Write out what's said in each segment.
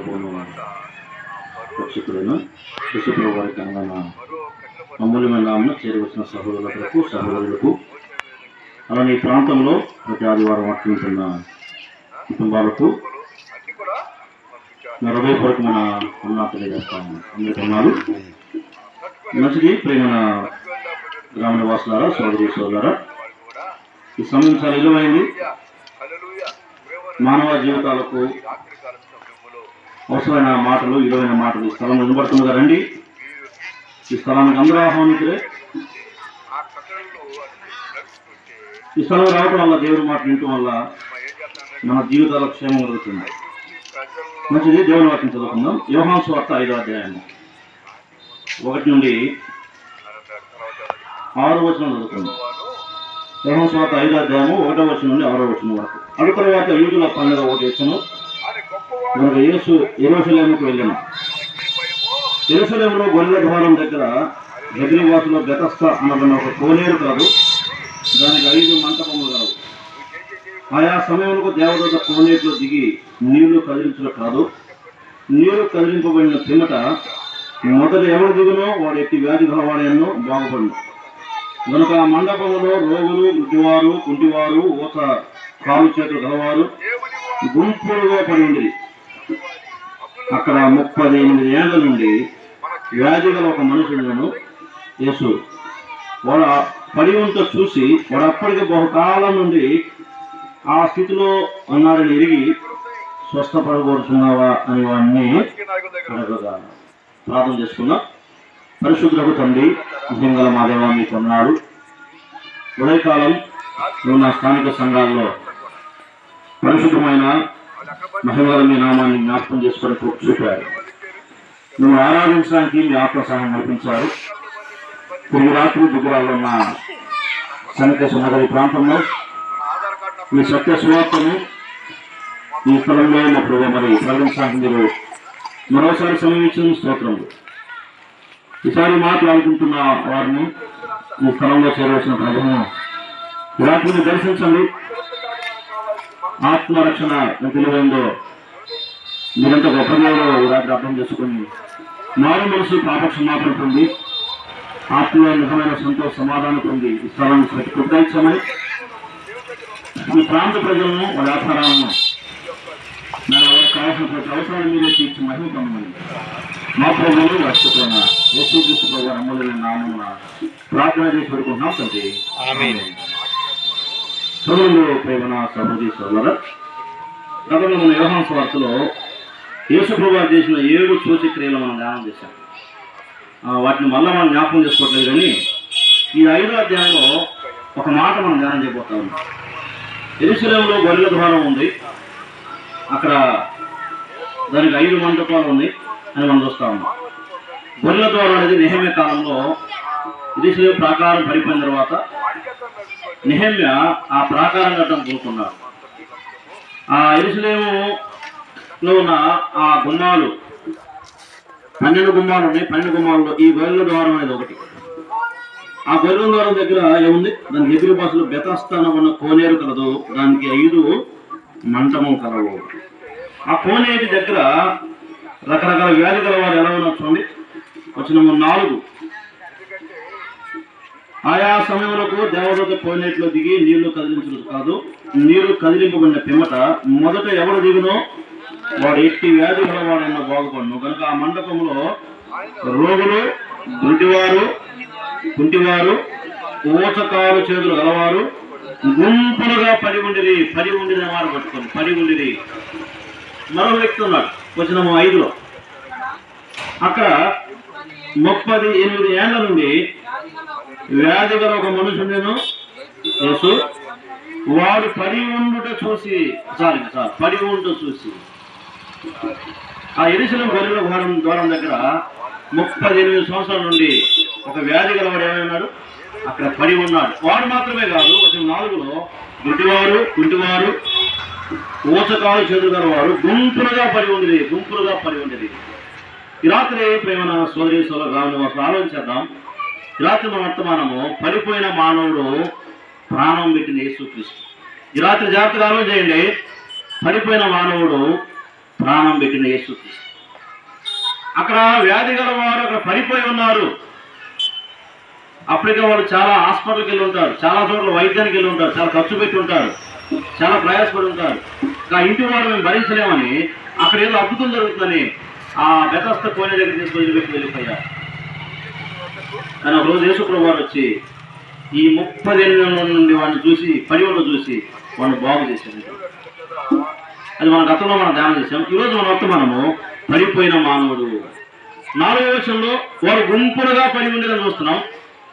ప్రభువును రక్షకుడైన శిశుప్రభు వారి అనగా అమూల్యమైన నామను చేరవచ్చిన సహోదరులకు సహోదరులకు అలానే ఈ ప్రాంతంలో ప్రతి ఆదివారం అట్లుంటున్న కుటుంబాలకు నా హృదయపూర్వకమైన ఉన్నాలు తెలియజేస్తాను అందరికీ ఉన్నారు మంచిది ప్రేమ గ్రామ నివాసులారా సోదరి సోదరా ఈ సమయం చాలా విలువైంది మానవ జీవితాలకు అవసరమైన మాటలు విలువైన మాటలు ఈ స్థలం వినబడుతుంది కదండి ఈ స్థలానికి అందరూ ఆహ్వానితులే. ఈ స్థలం రావడం వల్ల దేవుడి మాట వినటం వల్ల మన జీవితాల క్షేమం కలుగుతుంది. మంచిది దేవుని వాక్యం చదువుకుందాం. యోహాన్ స్వార్త ఐదో అధ్యాయం ఒకటి నుండి ఆరు వచనం చదువుకుందాం. యోహాన్ స్వార్త ఐదో అధ్యాయము ఒకటో వచనం నుండి ఆరో వచనం వరకు. అటు తర్వాత యూజుల పండుగ ఒకటి వచ్చాను మనకు యేసు ఎరుసలేముకు వెళ్ళాను ఎరుసలేములో గొల్ల ద్వారం దగ్గర గదిలివాసులో గతస్థ అన్నదన్న ఒక కోనేరు కాదు దానికి ఐదు మంటపములు కలవు ఆయా సమయంలో దేవదూత కోనేటిలో దిగి నీళ్ళు కదిలించడం కాదు. నీరు కదిలింపబడిన పిమ్మట మొదట ఎవరు దిగునో వాడు ఎట్టి వ్యాధి గలవాడేనో బాగుపడు కనుక ఆ మండపంలో రోగులు గుడ్డివారు కుంటివారు ఊత కాలు చేతులు గలవారు గుంపులుగా పడి ఉండేది అక్కడ ముప్పై ఎనిమిది ఏళ్ళ నుండి వ్యాధి గల ఒక మనుషులను యేసు. వాడు పడి ఉంటూ చూసి వాడు అప్పటికి బహుకాలం నుండి ఆ స్థితిలో ఉన్నాడని ఎరిగి స్వస్థపడబోతున్నావా అని వాడిని అడగగా. ప్రార్థన చేసుకున్నాం పరిశుద్ధులకు తండ్రి నిజంగల మా దేవా మీకు ఉదయకాలం నువ్వు నా స్థానిక సంఘాల్లో పరిశుద్ధమైన మహిళల మీ నామాన్ని జ్ఞాపకం చేసుకొని చూపారు. నువ్వు ఆరాధించడానికి మీ ఆత్మ సహాయం నడిపించారు తిరిగి రాత్రి దిగురాల్లో ఉన్న సన్నికేశ నగరి ప్రాంతంలో మీ సత్య సువార్తను ఈ స్థలంలో మా ప్రభు మరి ప్రకటించడానికి మీరు మరోసారి సమయించిన స్తోత్రం. ఈసారి మాట్లాడుకుంటున్న వారిని ఈ స్థలంలో చేరవలసిన ప్రభుత్వం రాత్రిని దర్శించండి. ఆత్మరక్షణ ఎంత మీరంత గొప్ప రాత్రి అర్థం చేసుకుని మారు మనసు పాపక్షమాపణ పొంది ఆత్మీయ నిజమైన సంతోష సమాధానం పొంది ఈ స్థలాన్ని ప్రతి కృతజ్ఞమని ఈ ప్రాంత ప్రజలను వాళ్ళ వ్యాపారాలను కావాల్సిన ప్రతి అవసరాన్ని మీరే తీర్చి మహిమ పొందమని మా ప్రభువులు రక్షకున్న యేసుక్రీస్తు ప్రభు అమూల్యమైన నామమున ప్రార్థన చేసి పెడుకుంటున్నాం తండ్రి. సోదరులు ప్రేమన సహోదరి సోదర గతంలో మన వ్యవహార స్వార్థలో యేసుప్రభు చేసిన ఏడు సూచక్రియలు మనం ధ్యానం చేశాం. వాటిని మళ్ళీ మనం జ్ఞాపకం చేసుకోవట్లేదు కానీ ఈ ఐదో అధ్యాయంలో ఒక మాట మనం ధ్యానం చేయబోతా ఉన్నాం. గొర్రెల ద్వారం ఉంది. అక్కడ దానికి ఐదు మండపాలు ఉన్నాయి అని మనం చూస్తా ఉన్నాం. గొర్రెల ద్వారం అనేది నిహమ్య కాలంలో ఎరుసలేం ప్రాకారం పడిపోయిన తర్వాత నిహమ్య ఆ ప్రాకారం కట్టడం కోరుకున్నాడు ఆ ఎరుసలేములో ఉన్న ఆ గుమ్మాలు పన్నెండు గుమ్మాలు ఉన్నాయి. పన్నెండు గుమ్మాలలో ఈ గొర్రెల ద్వారం అనేది ఒకటి. ఆ గొర్రెల ద్వారం దగ్గర ఏముంది? దానికి ఎదురు బస్సులో బెతస్థానం ఉన్న కోనేరు కలదు. దానికి ఐదు మంటము కలవు. ఆ కోనేటి దగ్గర రకరకాల వ్యాధి గల వారు ఎలా ఉన్నారు చూడండి. వచ్చిన నాలుగు. ఆయా సమయంలో దేవదూత కోనేటిలో దిగి నీళ్ళు కదిలించడం కాదు నీళ్ళు కదిలింపబడిన పిమ్మట మొదట ఎవరు దిగునో? వాడు ఎట్టి వ్యాధి గలవాడన్న బాగుపడును. కనుక ఆ మండపంలో రోగులు గుడ్డివారు కుంటివారు ఊచకాలు చేతులు గలవారు గుంపులుగా పడి ఉండిరి పడి ఉండిన వారు పట్టుకొని పడి ఉండిరి. మరో వ్యక్తి ఉన్నాడు. వచ్చిన ఐదులో. అక్కడ ముప్పది ఎనిమిది ఏళ్ళ నుండి వ్యాధి గల ఒక మనుషుడేను యేసు. వాడు పడి ఉండుట చూసి సారీ సార్ పడి ఉండుట చూసి. ఆ ఎరిశలం గొర్రెల ద్వారం ద్వారం దగ్గర ముప్పై ఎనిమిది సంవత్సరాల నుండి ఒక వ్యాధి గలవాడు ఏమైనాడు? అక్కడ పడి ఉన్నాడు. వాడు మాత్రమే కాదు వచ్చిన నాలుగులో గుడ్డివారు కుంటివారు ఊచకాలు చేతులు గలవారు గుంపులుగా పడి ఉండేది గుంపులుగా పడి ఉండేది. ఈ రాత్రి ప్రేమన సోదరి సోదర రావుని అసలు ఆలోచించేద్దాం ఈ రాత్రి మన వర్తమానము పడిపోయిన మానవుడు ప్రాణం పెట్టిన యేసుక్రీస్తు. ఈ రాత్రి జాగ్రత్తగా ఆలోచన చేయండి పడిపోయిన మానవుడు ప్రాణం పెట్టిన యేసు అక్కడ వ్యాధి గల వారు అక్కడ పడిపోయి ఉన్నారు. అప్పటికే వాళ్ళు చాలా హాస్పిటల్కి వెళ్ళి ఉంటారు. చాలా చోట్ల వైద్యానికి వెళ్ళి ఉంటారు. చాలా ఖర్చు పెట్టి ఉంటారు. చాలా ప్రయాసపడి ఉంటారు. ఇంకా ఇంటి వారు మేము భరించలేమని అక్కడ ఏదో అద్భుతం జరుగుతుందని ఆ బెతస్త కోనే దగ్గర తీసుకొని పెట్టి వెళ్ళిపోయారు కానీ ఒకరోజు యేసుప్రభు వారు వచ్చి ఈ ముప్పై ఎనిమిది నుండి వాడిని చూసి పడి చూసి వాడిని బాగు చేశారు. అది మన గతంలో మనం ధ్యానం చేసాం ఈరోజు మన వర్తమానము పడిపోయిన మానవుడు. నాలుగో వర్షంలో వారు గుంపులుగా పడి ఉండేదని చూస్తున్నాం.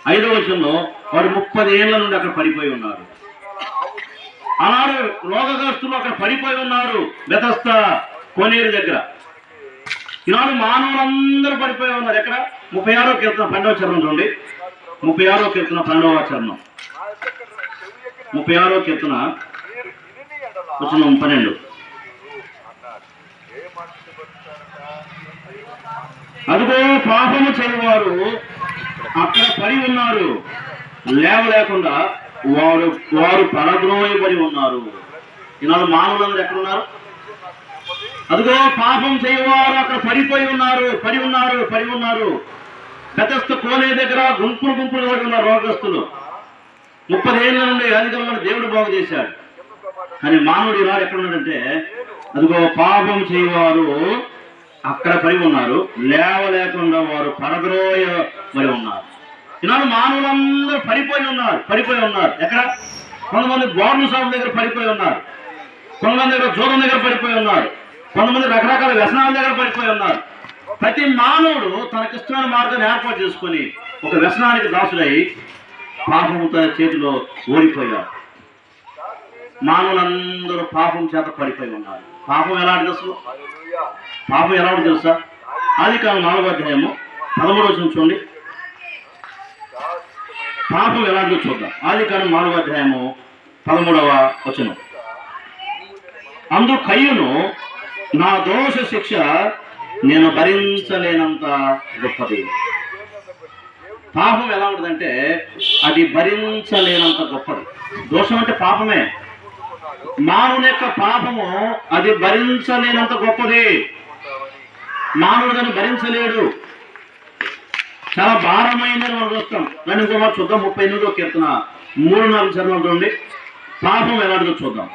ఐదో వర్షంలో వారు ముప్పది ఏళ్ళ నుండి అక్కడ పడిపోయి ఉన్నారు ఆనాడు లోకగ్రస్తులు అక్కడ పడిపోయి ఉన్నారు. బెతస్త కోనేరు దగ్గర. ఈనాడు మానవులందరూ పడిపోయి ఉన్నారు. ఎక్కడ? ముప్పై ఆరో కీర్తన పన్నెండవ చరణం చూడండి. ముప్పై ఆరో కీర్తన పన్నెండవ చరణం. ముప్పై ఆరో కీర్తన వచ్చిన పన్నెండు. అదిగో పాపము చేయవారు. అక్కడ పడి ఉన్నారు. లేవలేకుండా వారు వారు పడద్రోయబడి ఉన్నారు. ఈనాడు మానవులందరూ ఎక్కడ ఉన్నారు? అదిగో పాపం చేయవారు అక్కడ పడిపోయి ఉన్నారు పడి ఉన్నారు పడి ఉన్నారు. గతస్థ కోనే దగ్గర గుంపులు గుంపులు పడి ఉన్నారు రోగస్తులు. ముప్పది ఏళ్ళ నుండి అధికంగా దేవుడు బాగు చేశాడు. కానీ మానవుడు ఇలా ఎక్కడున్నాడంటే అదిగో పాపం చేయవారు అక్కడ పడి ఉన్నారు. లేవలేకుండా వారు పరద్రోయ పడి ఉన్నారు. ఈనాడు మానవులందరూ పడిపోయి ఉన్నారు పడిపోయి ఉన్నారు. ఎక్కడ? కొంతమంది బోర్డు సాగు దగ్గర పడిపోయి ఉన్నారు. కొంతమంది దగ్గర జూరం దగ్గర పడిపోయి ఉన్నారు. కొంతమంది రకరకాల వ్యసనాల దగ్గర పడిపోయి ఉన్నారు. ప్రతి మానవుడు తనకిష్టమైన మార్గాన్ని ఏర్పాటు చేసుకొని ఒక వ్యసనానికి దాసుడై పాపము తన చేతిలో ఓడిపోయారు మానవులందరూ పాపం చేత పడిపోయి ఉన్నారు. పాపం ఎలాంటి తెలుసు పాపం ఎలాంటి తెలుసా? ఆది కాలం నాలుగో అధ్యాయము పదమూడు వచ్చిన చూడండి. పాపం ఎలాంటిదో చూద్దాం. ఆది కాలం నాలుగో అధ్యాయము పదమూడవ వచనం. అందు కయ్యును నా దోష శిక్ష నేను భరించలేనంత గొప్పది. పాపం ఎలా ఉంటుందంటే అది భరించలేనంత గొప్పది. దోషం అంటే పాపమే. మానవుని యొక్క పాపము అది భరించలేనంత గొప్పది. మానవుడు దాన్ని భరించలేడు. చాలా భారమైందని మనం చూస్తాం. దాన్ని ఇంకో చూద్దాం. ముప్పై ఎనిమిదో కీర్తన. మూడు నాలుగు చరణాలు చూడండి. పాపం ఎలాంటిదో చూద్దాం.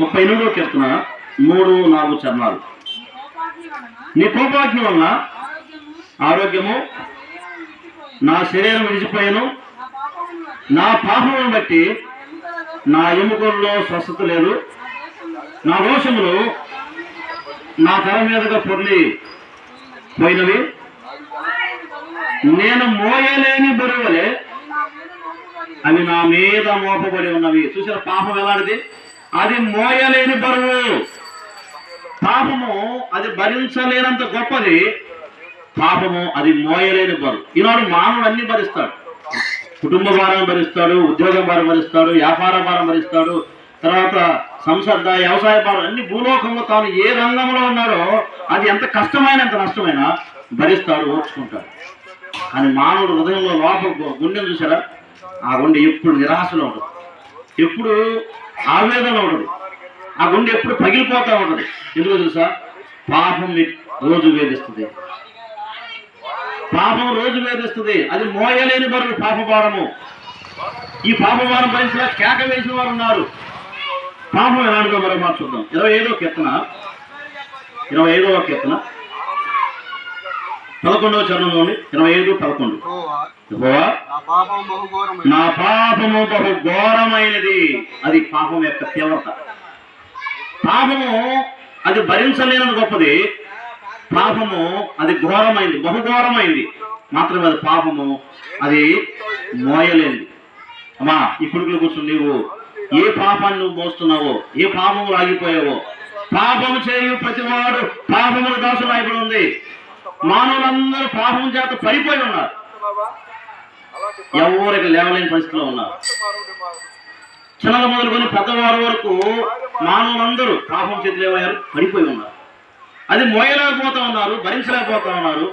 ముప్పై ఎనిమిదో కీర్తన. మూడు నాలుగు చర్మాలు. నీ కోపాగ్ని వలన ఆరోగ్యము నా శరీరం విడిచిపోయాను. నా పాపమును బట్టి నా ఎముకల్లో స్వస్థత లేదు. నా దోషములు నా తల మీదుగా పొర్లి పోయినవి. నేను మోయలేని బరువులే అవి నా మీద మోపబడి ఉన్నవి. చూసిన పాపం ఎలాంటిది? అది మోయలేని బరువు. పాపము అది భరించలేనంత గొప్పది. పాపము అది మోయలేని బరువు ఈనాడు మానవుడు అన్ని భరిస్తాడు. కుటుంబ భారం భరిస్తాడు ఉద్యోగ భారం భరిస్తాడు వ్యాపార భారం భరిస్తాడు. తర్వాత సంసర్గ వ్యవసాయ భారం అన్ని భూలోకంలో తాను ఏ రంగంలో ఉన్నాడో అది ఎంత కష్టమైన ఎంత నష్టమైన భరిస్తాడు ఓర్చుకుంటాడు. కానీ మానవుడు హృదయంలో లోపల గు- గుండెను చూసారా ఆ గుండె ఎప్పుడు నిరాశలో ఉండదు. ఎప్పుడు ఆవేదన ఉండదు. ఆ గుండె ఎప్పుడు పగిలిపోతూ ఉంటుంది. ఎందుకు తెలుసా? పాపం రోజు వేధిస్తుంది. పాపం రోజు వేధిస్తుంది. అది మోయలేని బరువు పాపభారము ఈ పాపభారం భరించిన కేక వేసిన వారు ఉన్నారు. పాపం ఎలాంటిదో మరో మాట చూద్దాం. ఇరవై ఐదో కీర్తన. ఇరవై ఐదవ కీర్తన. పదకొండవ చరణంలోని ఇరవై ఐదు పదకొండు. నా పాపం నా పాపము బహు ఘోరమైనది అది పాపం యొక్క తీవ్రత. పాపము అది భరించలేనది గొప్పది. పాపము అది ఘోరమైంది బహుఘోరమైంది. మాత్రమే అది పాపము అది మోయలేనిది. అమ్మా ఇప్పుడు కూర్చుని నీవు ఏ పాపాన్ని నువ్వు మోస్తున్నావో ఏ పాపము ఆగిపోయావో పాపము చేయు ప్రతివాడు పాపముల దాసు అయిపోయి ఉంది. మానవులందరూ పాపం చేత పడిపోయి ఉన్నారు. ఎవరికి లేవలేని పరిస్థితిలో ఉన్నారు. చిన్నలు మొదలుకొని పెద్దవారి వరకు మానవులందరూ పాపం చేతులు ఏమయ్యారు? పడిపోయి ఉన్నారు. అది మోయలేకపోతా ఉన్నారు భరించలేకపోతా ఉన్నారు.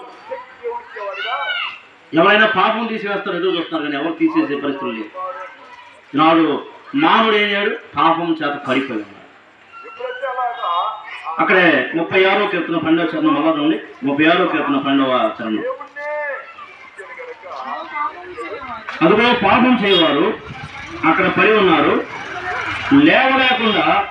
ఎవరైనా పాపం తీసివేస్తారు ఎదురు చూస్తున్నారు కానీ ఎవరు తీసేసే పరిస్థితులు లేవు. నాడు మానవుడు ఏం చేయడు? పాపం చేత పడిపోయి ఉన్నాడు ఆ అక్కడే ముప్పై ఆరో కీర్తన పన్నెండవ చరణం మళ్ళా చూడండి ముప్పై ఆరో కీర్తన పన్నెండవ చరణం. అదిగో పాపం చేయవారు. అక్కడ పడి ఉన్నారు. లేవలేకుండా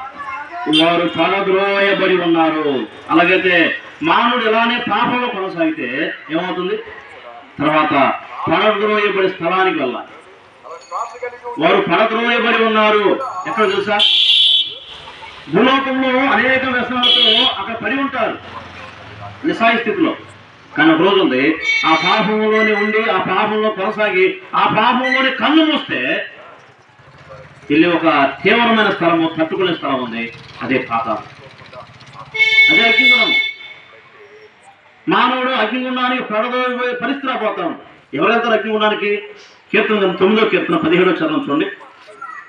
వారు పడద్రోయబడి ఉన్నారు. అలాగైతే మానవుడు ఇలానే పాపంలో కొనసాగితే ఏమవుతుంది? తర్వాత పడద్రోయబడి స్థలానికి వెళ్ళాలి. వారు పడద్రోయబడి ఉన్నారు. ఎక్కడ తెలుసా? భూలోకంలో అనేక వ్యసనాలతో అక్కడ పడి ఉంటారు. నిసాయి స్థితిలో. కానీ ఒక రోజు ఉంది ఆ పాపంలోనే ఉండి ఆ పాపంలో కొనసాగి ఆ పాపంలోనే కన్ను మూస్తే వెళ్ళి ఒక తీవ్రమైన స్థలము తట్టుకునే స్థలం ఉంది. అదే పాతాళం అదే అగ్నిగుణం మానవుడు అగ్నిగుండానికి పడదోయబోయే పరిస్థితి పోతాం ఎవరెళ్తారు వెళ్తారు అగ్నిగుండానికి? కీర్తన తొమ్మిదో కీర్తన పదిహేడో చరణం చూడండి.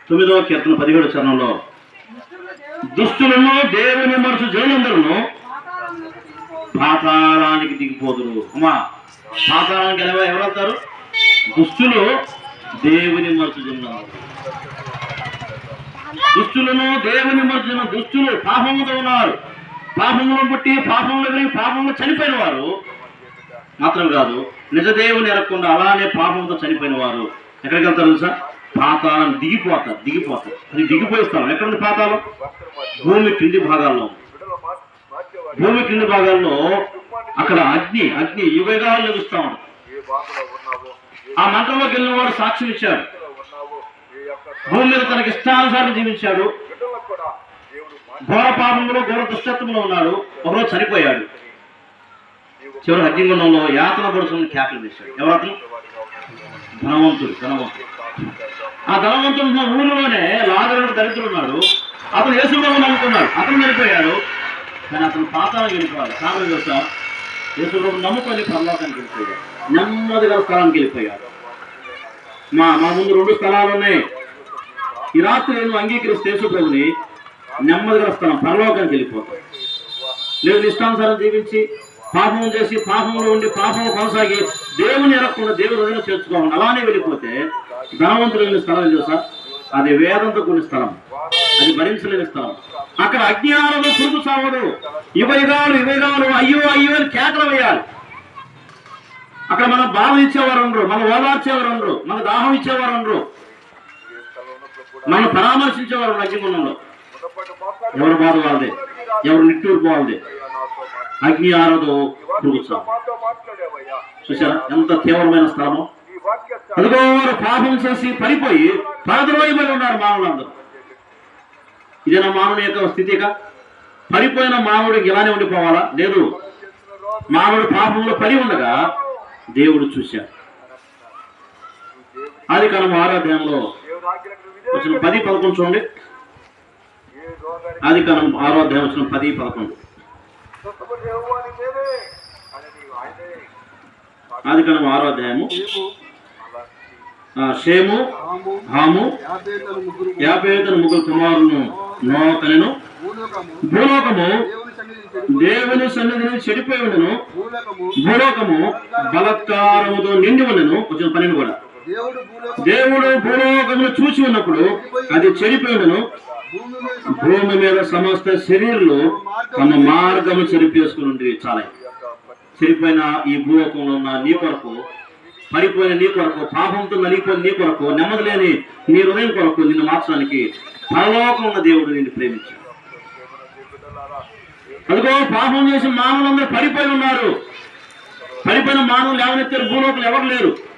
తొమ్మిదో కీర్తన పదిహేడో చరణంలో. దుష్టులను దేవుని మనసు జనులందరూ పాతాళానికి దిగిపోదురు. అమ్మా పాతాళానికి ఎలా ఎవరు వెళ్తారు దుష్టులు దేవుని మనసు జనులందరూ. దుష్టులను దేవుని మధ్యన దుష్టులు పాపముతో ఉన్నారు. పాపములను బట్టి పాపంలో విని పాపంలో చనిపోయిన వారు మాత్రం కాదు నిజ దేవుని ఎరగకుండా అలానే పాపంతో చనిపోయిన వారు. ఎక్కడికి వెళ్తారు తెలుసా? పాతాళం దిగిపోతారు దిగిపోతారు. అది దిగిపోయిస్తాం ఎక్కడ ఎక్కడుంది పాతాళం? భూమి కింది భాగాల్లో. భూమి కింది భాగాల్లో అక్కడ అగ్ని అగ్ని యుగగాలు లభిస్తా ఉంటారు ఆ మంటలోకి వెళ్ళిన వాడు సాక్ష్యం ఇచ్చారు స్థితిలో ఉన్నావో ఏ యొక్క భూమి మీద తనకి ఇష్టానుసారం జీవించాడు. కూడా ఘోర పాపంలో ఘోర దుష్టత్వంలో ఉన్నాడు. ఒకరోజు చనిపోయాడు. చివరి అగ్నిగుండంలో యాతన పడుతున్న ఖ్యాతులు తీశాడు. ఎవరు ధనవంతుడు ధనవంతుడు. ఆ ధనవంతుడు ఉన్న ఊరిలోనే లాజరుడు దరిద్రుడు ఉన్నాడు. అతను యేసుబాబు నమ్ముకున్నాడు అతను చనిపోయాడు. కానీ అతను పాతాలకు వెళ్ళిపోయాడు కారణం చూసా యేసుబాబు నమ్ముకొని పర్లోకానికి వెళ్ళిపోయాడు. నెమ్మదిగా స్థలానికి వెళ్ళిపోయాడు. మా మా ముందు రెండు స్థలాలు ఉన్నాయి. ఈ రాత్రి నేను అంగీకరిస్తే యేసుప్రభుని నెమ్మదిగా స్థలం పరలోకానికి వెళ్ళిపోతాను. లేదు ఇష్టానుసారం జీవించి పాపం చేసి పాపంలో ఉండి పాపం కొనసాగి దేవుని ఎరగకుండా దేవుని హృదయం చేర్చుకోవాలి అలానే వెళ్ళిపోతే ధనవంతులు వెళ్ళిన స్థలం తెలుసా? అది వేదంతో కూడిన స్థలం. అది భరించలేని స్థలం. అక్కడ అజ్ఞానము పురుగు సావదు ఇవైగాలు ఇవైగాలు అయ్యో అయ్యో అని కేకలు వేయాలి. అక్కడ మనం బాధ ఇచ్చేవారు ఉండరు మనం ఓదార్చేవారు ఉండరు మన దాహం ఇచ్చేవారు ఉండరు. మనం పరామర్శించేవారు ఉండరు ఎవరు బాధ వాళ్ళదే? ఎవరు నిట్టూరు వాళ్ళదే? అగ్ని ఆరదు చూసారా ఎంత తీవ్రమైన స్థలమో. ఈ అదిగో వారు పాపం చేసి పడిపోయి పరద్రోయబడి ఉన్నారు మానవులందరూ. ఇదేనా మానవుని యొక్క స్థితిగా పడిపోయిన మానవుడికి ఇలానే ఉండిపోవాలా? లేదు. మానవుడు పాపంలో పడి ఉండగా దేవుడు చూశాడు. ఆది కాలం ఆరాధ్యంలో వచ్చిన పది పదకొండు చూడండి. ఆది కాలం ఆరాధ్యం వచ్చిన పది పదకొండు. ఆది కాలం ఆరో అధ్యాయము. షేము హాము హాము యాభేతలు ముగ్గురు యాపేతను ముగ్గురు కుమారులను నోకలను భూలోకము దేవుని సన్నిధిని చెడిపోయి ఉండను. భూలోకము బలత్కారముతో నిండి ఉండను. కొంచెం పన్నెండు కూడా. దేవుడు భూలోకములు చూసి ఉన్నప్పుడు అది చెడిపోయినను. భూమి మీద సమస్త శరీరులు తమ మార్గము చెరిపేసుకుని ఉండేవి చాలా చెడిపోయిన ఈ భూలోకంలో ఉన్న నీ కొరకు పడిపోయిన నీ కొరకు పాపంతో నలిగిపోయిన నీ కొరకు నెమ్మది లేని నీ హృదయం కొరకు నిన్ను మార్చడానికి పరలోకం ఉన్న దేవుడు నిన్ను ప్రేమించాడు. అందుకో పాపం చేసి మానవులందరూ పడిపోయి ఉన్నారు. పడిపోయిన మానవులు ఎవరెత్తారు భూలోకలు ఎవరు లేరు?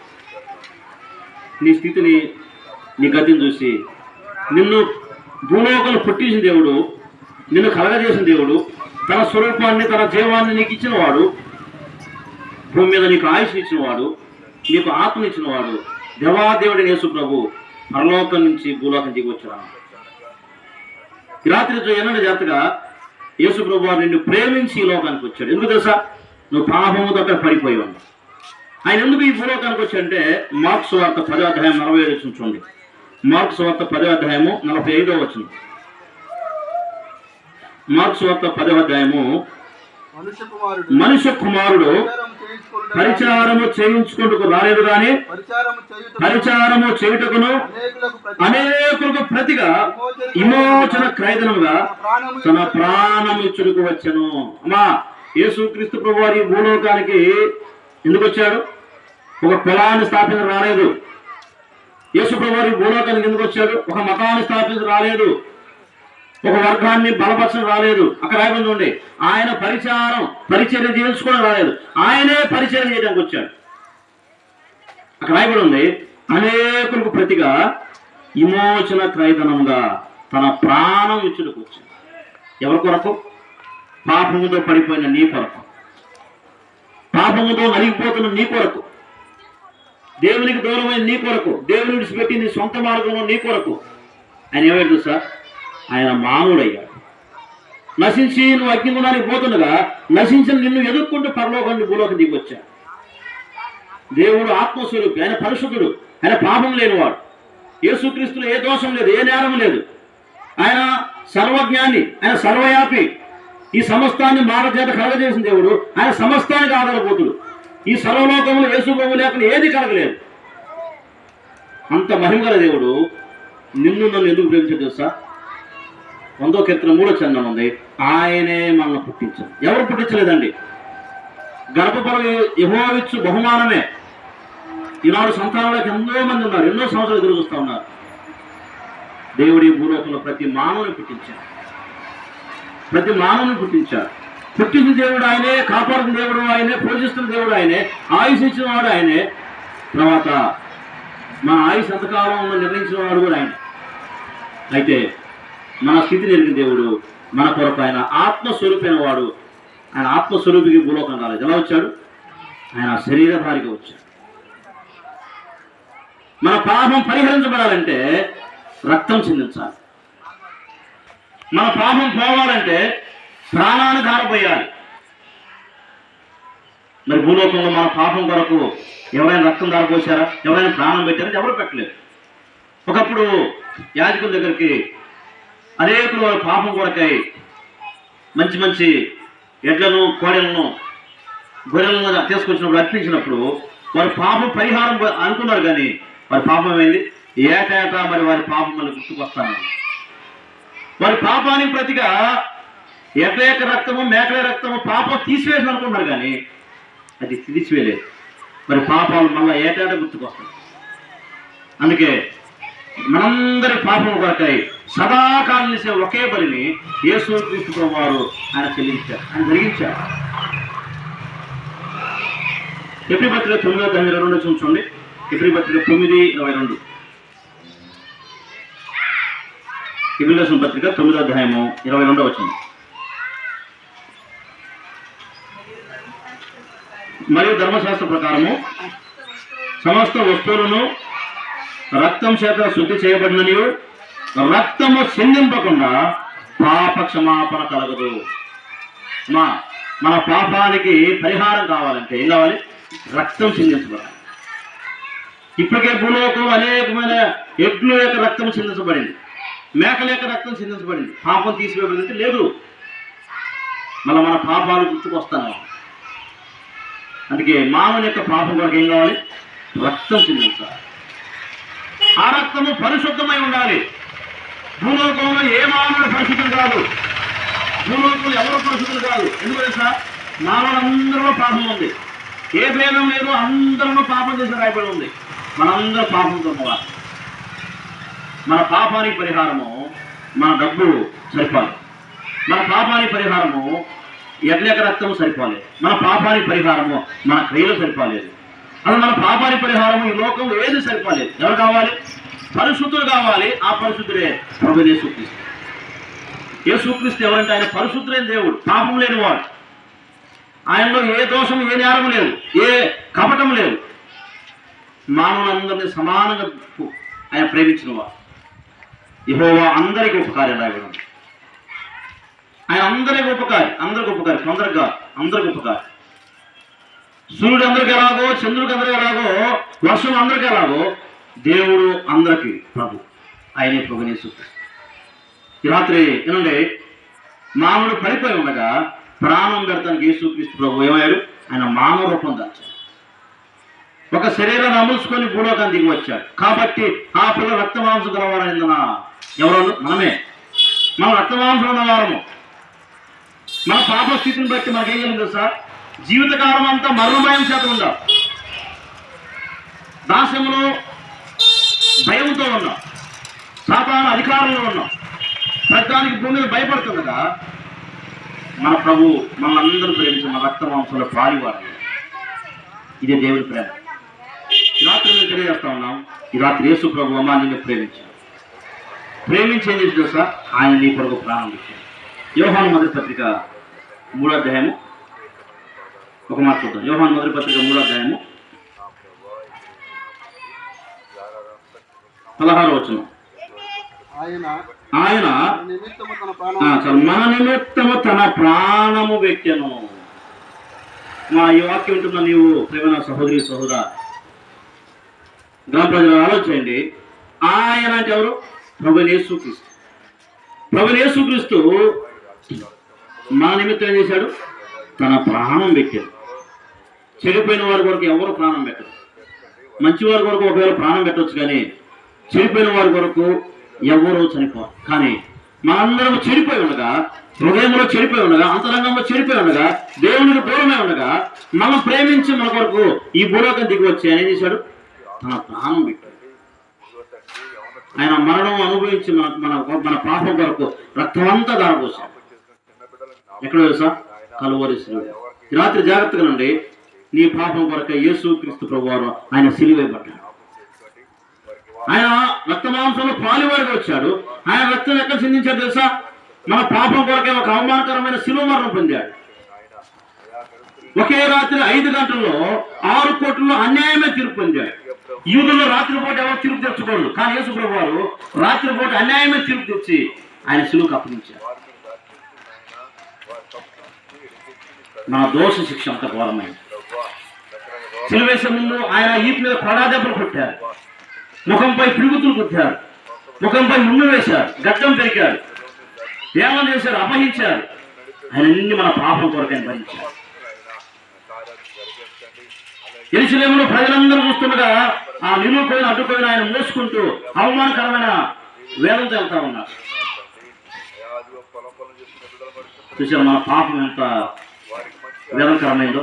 నీ స్థితిని నీ గతిని చూసి. నిన్ను భూలోకలు పుట్టించిన దేవుడు నిన్ను కలగజేసిన దేవుడు తన స్వరూపాన్ని తన జీవాన్ని నీకు ఇచ్చినవాడు భూమి మీద నీకు ఆయుష్ ఇచ్చినవాడు నీకు ఆత్మ ఇచ్చినవాడు దేవాదేవుడి యేసు ప్రభు పరలోకం నుంచి భూలోకం దిగి వచ్చాడు ఈ రాత్రి ఎన్నడ జాతగా యేసు ప్రభు వారు నిన్ను ప్రేమించి ఈ లోకానికి వచ్చాడు. ఎందుకు తెలుసా? నువ్వు పాపము దగ్గర పడిపోయావు. ఆయన ఎందుకు ఈ భూలోకానికి వచ్చాడంటే మార్క్స్ వార్త పదో అధ్యాయం నలభై ఐదు వచ్చిన చూడండి. మార్క్స్ వార్త పదో అధ్యాయము నలభై ఐదో వచ్చింది. మార్క్స్ వార్త పదో అధ్యాయము మనుష్య కుమారుడు పరిచారము చేయించుకుంటూ రాలేదు కానీ పరిచారము చేయుట పరిచారము చేయుటకును అనేకులకు ప్రతి అనేకులకు ప్రతిగా విమోచన క్రైదనముగా ప్రాణము తన ప్రాణం ఇచ్చుడుకు వచ్చను. అమ్మా యేసుక్రీస్తు ప్రభు వారి భూలోకానికి ఎందుకు వచ్చాడు? ఒక కులాన్ని స్థాపించడం రాలేదు. యేసు భూలోకానికి ఎందుకు వచ్చాడు? ఒక మతాన్ని స్థాపించడం రాలేదు. ఒక వర్గాన్ని బలపరచడం రాలేదు. అక్కడ రాయబడి ఉండి ఆయన పరిచారం పరిచర్య చేయించుకోవడం రాలేదు. ఆయనే పరిచయం చేయడానికి వచ్చాడు. అక్కడ రాయబడి ఉంది అనేకులకు ప్రతిగా విమోచన క్రైదనంగా తన ప్రాణం ఇచ్చుటకు వచ్చాడు. ఎవరి కొరకు? పాపముతో పడిపోయిన నీ కొరకు. పాపముతో నలిగిపోతున్న నీ కొరకు. దేవునికి దూరమైన నీ కొరకు. దేవుని విడిచిపెట్టి నీ సొంత మార్గంలో నీ కొరకు. ఆయన ఏమైనా సార్ ఆయన మానవుడయ్యాడు. నశించి నువ్వు అగ్నిగుణానికి పోతుండగా నశించిన నిన్ను ఎదుర్కొంటూ పరలోకాన్ని భూలోకి దిగొచ్చా దేవుడు ఆత్మస్వరూపి ఆయన పరిశుద్ధుడు ఆయన పాపం లేనివాడు. యేసుక్రీస్తులో ఏ దోషం లేదు ఏ నేరం లేదు. ఆయన సర్వజ్ఞాని ఆయన సర్వయాపి. ఈ సమస్తాన్ని మాట చేత కలగజేసిన దేవుడు. ఆయన సమస్తానికి ఆధారపోతుడు ఈ సర్వలోకంలో యేసుప్రభు లేకుండా ఏది కలగలేదు. అంత మహిమగల దేవుడు నిన్ను నన్ను ఎందుకు ప్రేమించాడు తెలుసా? వందో కీర్తన మూడో చందం ఉంది. ఆయనే మనల్ని పుట్టించాడు. ఎవరు పుట్టించలేదండి? గర్భపరం యహోవిచ్చు బహుమానమే. ఈనాడు సంతానాలకు ఎంతో మంది ఉన్నారు ఎన్నో సంవత్సరాలు ఎదురు చూస్తూ ఉన్నారు. దేవుడి భూలోకంలో ప్రతి మానవుని పుట్టించాడు. ప్రతి మానవుని పుట్టించాడు పుట్టించిన దేవుడు ఆయనే కాపాడుతున్న దేవుడు ఆయనే పోషిస్తున్న దేవుడు ఆయనే ఆయుష్ ఇచ్చిన వాడు ఆయనే. తర్వాత మన ఆయుష్ ఎంతకాలం నిర్ణయించిన వాడు కూడా ఆయన. అయితే మన స్థితి ఎరిగిన దేవుడు మన కొరకు ఆయన ఆత్మస్వరూపైన వాడు. ఆయన ఆత్మస్వరూపికి భూలోకం రాలేదు. ఎలా వచ్చాడు? ఆయన శరీరధారిగా వచ్చాడు. మన పాపం పరిహరించబడాలంటే రక్తం చెందించాలి. మన పాపం పోవాలంటే ప్రాణాన్ని ధారపోయాలి మరి భూలోకంలో మన పాపం కొరకు ఎవరైనా రక్తం ధారపోసారా ఎవరైనా ప్రాణం పెట్టారా? ఎవరు పెట్టలేదు. ఒకప్పుడు యాజకుల దగ్గరికి అనేకులు వారి పాపం కొరకై మంచి మంచి ఎడ్లను కోడెలను గొర్రెలను తీసుకొచ్చినప్పుడు అర్పించినప్పుడు వారి పాపం పరిహారం అనుకున్నారు కానీ వారి పాపం ఏంది ఏటా మరి వారి పాపం మళ్ళీ గుర్తుకొస్తాను వారి పాపానికి ప్రతిగా ఎడ్ల యొక్క రక్తము మేకల రక్తము పాపం తీసివేసి అనుకున్నారు కానీ అది తీసివేయలేదు. మరి పాపాలు మళ్ళీ ఏటేటా గుర్తుకొస్తాయి? అందుకే మనందరి పాపం కొరకాయి సదాకాలం చేసే ఒకే బలిని యేసు క్రీస్తు వారు ఆయన చెల్లించారు ఆయన జరిగించారు. ఎప్రి పత్రిక తొమ్మిదో తొమ్మిది రెండు చూడండి. ఎప్రి పత్రిక తొమ్మిది ఇరవై రెండు. ఇబిలసిన పత్రిక తొమ్మిదో అధ్యాయము ఇరవై రెండో వచ్చింది మరియు ధర్మశాస్త్ర ప్రకారము సమస్త వస్తువులను రక్తం చేత శుద్ధి చేయబడినని రక్తము చిందింపకుండా పాప క్షమాపణ కలగదు. మా మన పాపానికి పరిహారం కావాలంటే ఏం కావాలి? రక్తం చిందించబడాలి. ఇప్పటికే భూలోకం అనేకమైన ఎడ్ల యొక్క రక్తం చిందించబడింది. మేకల యొక్క రక్తం చెందించబడింది. పాపం తీసివేయబడింది లేదు. మళ్ళీ మన పాపాలు గుర్తుకొస్తాను అందుకే మానవుని యొక్క పాపం కొరకు ఏం కావాలి? రక్తం చెందించాలి. ఆ రక్తము పరిశుద్ధమై ఉండాలి. భూలోకంలో ఏ మానవుడు పరిశుద్ధం కాదు. భూలోకంలో ఎవరు పరిశుద్ధులు కాదు. ఎందుకు తెలుసా? మానవులందరిలో పాపం ఉంది. ఏ భేదం లేదు అందరిలో పాపం చేసి రాయబడి ఉంది. మనందరూ పాపంతో ఉన్నవారు మన పాపానికి పరిహారము మన డబ్బు సరిపోదు మన పాపానికి పరిహారము ఎడ్లెక రక్తము సరిపోలేదు మన పాపానికి పరిహారము మన క్రియలు సరిపోలేదు అది మన పాపానికి పరిహారము ఈ లోకంలో ఏది సరిపోలేదు? ఎవరు కావాలి? పరిశుద్ధులు కావాలి. ఆ పరిశుద్ధుడే ప్రభు ఏ యేసుక్రీస్తు ఎవరంటే? ఆయన పరిశుద్ధులైన దేవుడు పాపం లేనివాడు. ఆయనలో ఏ దోషం ఏ నేరం లేదు. ఏ కపటం లేదు. మానవులందరినీ సమానంగా ఆయన ప్రేమించిన వాడు ఇహోవా అందరికీ ఉపకారం రాయడం ఉంది. ఆయన అందరికి ఉపకారి అందరికి ఉపకారి కొందరికి కాదు అందరికి ఉపకారి. సూర్యుడు అందరికి ఎలాగో చంద్రుడికి అందరికి ఎలాగో వర్షం అందరికి ఎలాగో దేవుడు అందరికి ప్రభు. ఆయనే ప్రభునేసు ఈ రాత్రి ఏనండి మానవుడు పడిపోయి ఉండగా ప్రాణం పెడతానికి యేసుక్రీస్తు ప్రభు ఏమయ్యాడు? ఆయన మానవ రూపం దాచాడు. ఒక శరీరాన్ని అమలుచుకొని భూలోకాన్ని దిగి వచ్చాడు కాబట్టి ఆ పిల్ల రక్తమాంసం కలవాడైందనా ఎవరు మనమే. మనం రక్తమాంసం ఉన్నవారము మన పాప స్థితిని బట్టి మనకేం కలిగింది సార్ జీవితకాలం అంతా మరణభయం చేత ఉండాలి దాస్యంలో భయంతో ఉన్నాం. సాతాన అధికారంలో ఉన్నాం. ప్రతిదానికి భూమిని మీద భయపడుతుండగా మన ప్రభు మనందరూ ప్రేమించి మన రక్త మాంసంలో పాలివారు. ఇదే దేవుడి ప్రేమ. ఈ రాత్రి మేము తెలియజేస్తా ఉన్నాం. ఈ రాత్రి యేసు ప్రభు అమ్మ ప్రేమించాం ప్రేమించి చేసి తెలుసా ఆయన నీ కొరకు ప్రాణం ఇచ్చాడు యోహాను మొదటి పత్రిక మూడో అధ్యాయము. ఒక మాట చూద్దాం. యోహాను మొదటి పత్రిక మూడో అధ్యాయము. పదహారు వచనం. ఆయన. మన నిమిత్తము తన ప్రాణము పెట్టెను మా ఈ వాక్యం ఉంటున్న నీవు ప్రేమ సహోదరి సహోదర గ్రామ ప్రజలు ఆలోచించండి. ఆయన అంటే ఎవరు? ప్రభు యేసుక్రీస్తు. ప్రభు యేసుక్రీస్తు మన నిమిత్తం ఏం చేశాడు? తన ప్రాణం పెట్టాడు. చెడిపోయిన వారి కొరకు ఎవరు ప్రాణం పెట్టరు? మంచి వారి కొరకు ఒకవేళ ప్రాణం పెట్టవచ్చు కానీ చెడిపోయిన వారి కొరకు ఎవరు చనిపోరు. కానీ మనందరం చెడిపోయి ఉండగా హృదయంలో చెడిపోయి ఉండగా అంతరంగంలో చెడిపోయి ఉండగా దేవునికి దూరమే ఉండగా మనం ప్రేమించి మన కొరకు ఈ భూలోకం దిగి వచ్చి ఏం చేశాడు? తన ప్రాణం పెట్టాడు. ఆయన మరణం అనుభవించి మన మన మన పాపం కొరకు రక్తమంతా దారపోసాం ఎక్కడ తెలుసా? కలువరి శిలువ. ఈ రాత్రి జాగ్రత్తగా నుండి నీ పాపం కొరకు యేసు క్రీస్తు ప్రభువారు ఆయన ఆయన సిలువైపడ్డాడు ఆయన రక్త మాంసంలో వచ్చాడు. ఆయన రక్తం ఎక్కడ చిందించాడు తెలుసా? మన పాపం కొరకే ఒక అవమానకరమైన శిలువ మరణం పొందాడు. ఒకే రాత్రి ఐదు గంటల్లో ఆరు కోట్లలో అన్యాయమే తీర్పు పొందాడు. యూదుల్లో రాత్రిపూట ఎవరు తీర్పు తెచ్చుకోడు కానీ యేసు ప్రభు వారు రాత్రిపూట అన్యాయమే తీర్పు తెచ్చి ఆయన శిలువకు అప్పగించారు. నా దోష శిక్ష అంత ఘోరమైంది సిలువేసే ముందు ఆయన ఈపు మీద కొడా దెబ్బలు కొట్టారు. ముఖంపై పిడుగుతులు కొట్టారు. ముఖంపై ముళ్ళు వేశారు. గడ్డం పెరికారు ఏమని చేశారు? అపహించారు ఆయన అన్ని మన పాపం కొరకు ఆయన భరించారు ఎరుసలేములో ప్రజలందరూ చూస్తుండగా ఆ నిలువుకొని అడ్డుకొని ఆయన మోసుకుంటూ అవమానకరమైన వేదంతో వెళ్తా ఉన్నారు. చూసారు మన పాపం ఎంత వేదనకరమైందో?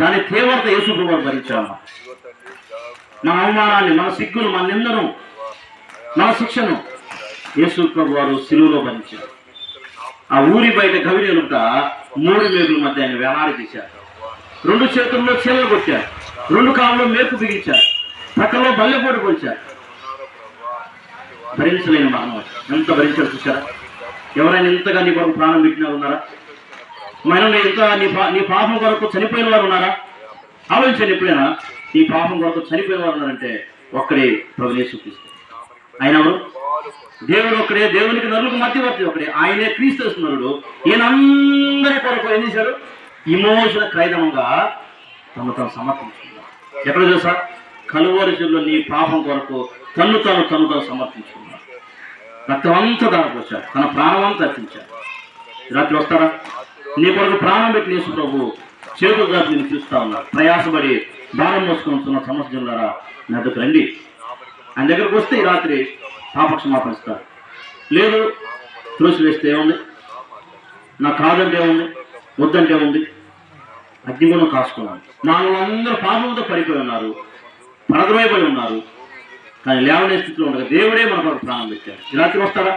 దాని తీవ్రత యేసు ప్రభు భరించాము మన అవమానాన్ని మన సిగ్గును మన నిందను మన శిక్షను యేసు ప్రభు వారు భరించారు. ఆ ఊరి బయట గవిని మూడు మేగుల మధ్య ఆయన వేలాడి తీశారు రెండు చేతుల్లో చీలలు కొట్టారు. రెండు కాళ్ళు మేపు బిగించారు. పక్కలో బల్లెపోటు కొలిచారు. భరించలేని మానవ ఎంత భరించారు చూసారా ఎవరైనా ఇంతగా నీ కొరకు ప్రాణం పెట్టిన ఉన్నారా? మనం ఎంత నీ పా నీ పాపం కొరకు చనిపోయిన వారు ఉన్నారా? ఆలోచించండి ఎప్పుడైనా నీ పాపం కొరకు చనిపోయిన వారు ఉన్నారంటే ఒక్కడే ప్రభు యేసుక్రీస్తు ఆయన ఎవరు? దేవుడు ఒక్కడే దేవునికి నరులకు మధ్యవర్తి ఒకడే ఆయనే క్రీస్తు నరుడు. ఈయనందరి కొరకు ఏం చేశాడు? ఇమోషన్ క్రైదముగా తమ తమ సమర్పించారు ఎక్కడ చూసా కలువరిశుల్లో నీ పాపం కొరకు తను తను తను తను సమర్పించుకున్నాడు. రక్తం అంతా దారిపోశాడు తన ప్రాణమంతా అర్పించాడు. రాత్రి వస్తారా నీ కొరకు ప్రాణం పెట్టి యేసు ప్రభు చేతులు దాటి నేను చూస్తా ఉన్నాడు. ప్రయాసపడి భారం మోసుకుంటున్న సమస్య జిల్లారా నా దగ్గర రండి. ఆయన దగ్గరకు వస్తే ఈ రాత్రి పాపక్షమాపణ ఇస్తారు. లేదు తులసి వేస్తే ఏముంది? నాకు కాదంటే ఏముంది? వద్దంటే ఉంది అగ్నిగుణం కాసుకున్నాను మానవులందరూ పాపంతో పడిపోయి ఉన్నారు. పరదమైపోయి ఉన్నారు. కానీ లేవనే స్థితిలో ఉండగా దేవుడే మన కొరకు ప్రాణం పెట్టాడు. ఈ రాత్రి వస్తారా?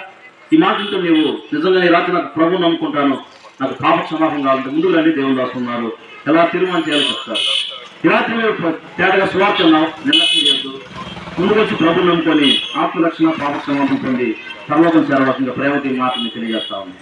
ఈ మాటలతో నీవు నిజంగా ఈ రాత్రి నాకు ప్రభు నమ్ముకుంటాను. నాకు పాప క్షమాపణ కావాలంటే ముందుకు రండి దేవుడు రాస్తున్నారు ఎలా తీర్మానం చేయాలో చెప్తారు. ఈ రాత్రి మీరు తేటగా స్వార్థ నిర్లక్ష్యం చేస్తూ ముందుకు వచ్చి ప్రభు నమ్ముకొని ఆత్మరక్షణ పాప సమాపం పొంది సర్వోకం చేరవలసిందిగా ప్రేమతి మాటని తెలియజేస్తా ఉంది